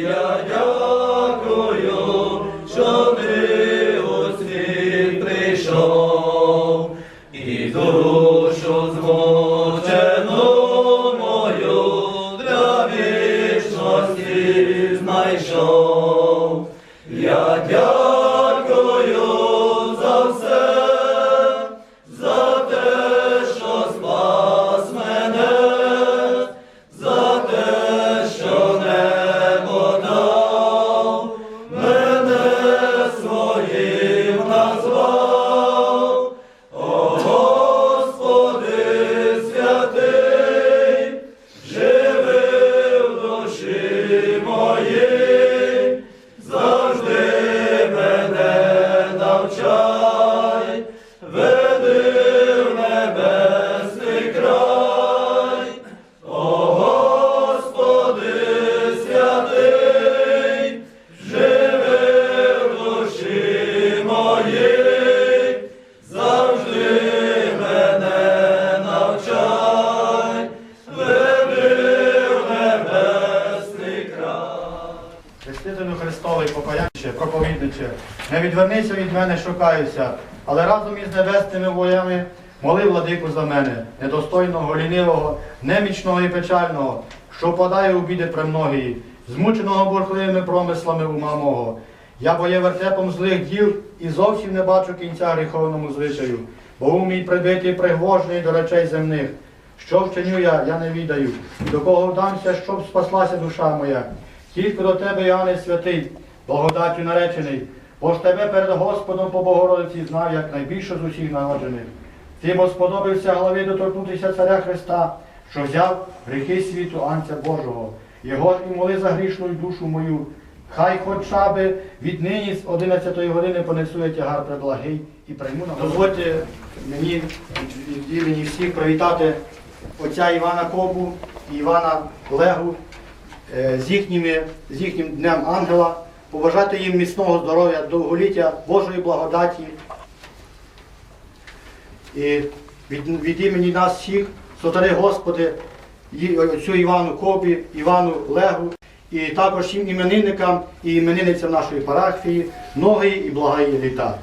Я дякую, що ти у прийшов, і душу змучену мою для знайшов. Я дякую yeah. Край. Христовий, покаянче, проповідниче, не відвернися від мене, шукаюся, але разом із небесними воями моли владику за мене, недостойного, лінивого, немічного і печального, що впадає у біди премногії, змученого бурхливими промислами ума мого. Я бо вертепом злих діл і зовсім не бачу кінця гріховному звичаю, бо ум мій прибитий пригвожний до речей земних. Що вчиню я, я не відаю, до кого вдамся, щоб спаслася душа моя. Тільки до тебе, Іоанне святий, благодаттю наречений, бо ж тебе перед Господом по Богородиці знав, як найбільше з усіх народжених. Ти бо сподобався голові доторкнутися царя Христа, що взяв гріхи світу Анця Божого. Його ж і моли за грішну душу мою. Хай хоча би віднині з 11 години понесу я тягар преблагий і прийму на Дозвольте мені від імені всіх привітати отця Івана Кобу і Івана Легу е, з, їхніми, з їхнім днем ангела, побажати їм міцного здоров'я, довголіття, Божої благодаті. І від, від імені нас всіх, сотари Господи, отцю Івану Кобі, Івану Легу, і також всім іменинникам і іменинницям нашої парафії, многої і благої літа.